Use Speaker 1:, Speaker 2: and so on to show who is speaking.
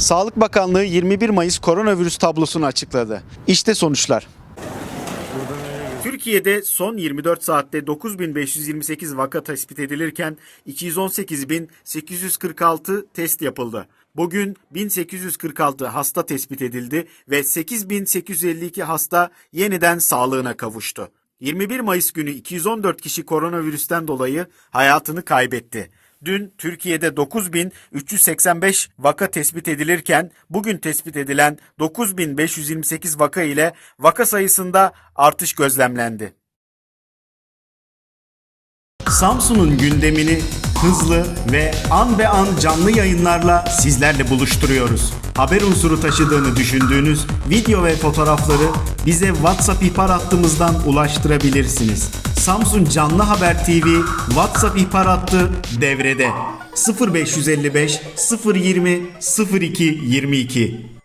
Speaker 1: Sağlık Bakanlığı 21 Mayıs koronavirüs tablosunu açıkladı. İşte sonuçlar. Türkiye'de son 24 saatte 9528 vaka tespit edilirken 218846 test yapıldı. Bugün 1846 hasta tespit edildi ve 8852 hasta yeniden sağlığına kavuştu. 21 Mayıs günü 214 kişi koronavirüsten dolayı hayatını kaybetti. Dün Türkiye'de 9385 vaka tespit edilirken bugün tespit edilen 9528 vaka ile vaka sayısında artış gözlemlendi. Samsun'un gündemini hızlı ve an be an canlı yayınlarla sizlerle buluşturuyoruz. Haber unsuru taşıdığını düşündüğünüz video ve fotoğrafları bize WhatsApp ihbar hattımızdan ulaştırabilirsiniz. Samsun Canlı Haber TV WhatsApp ihbar hattı devrede. 0555 020 02 22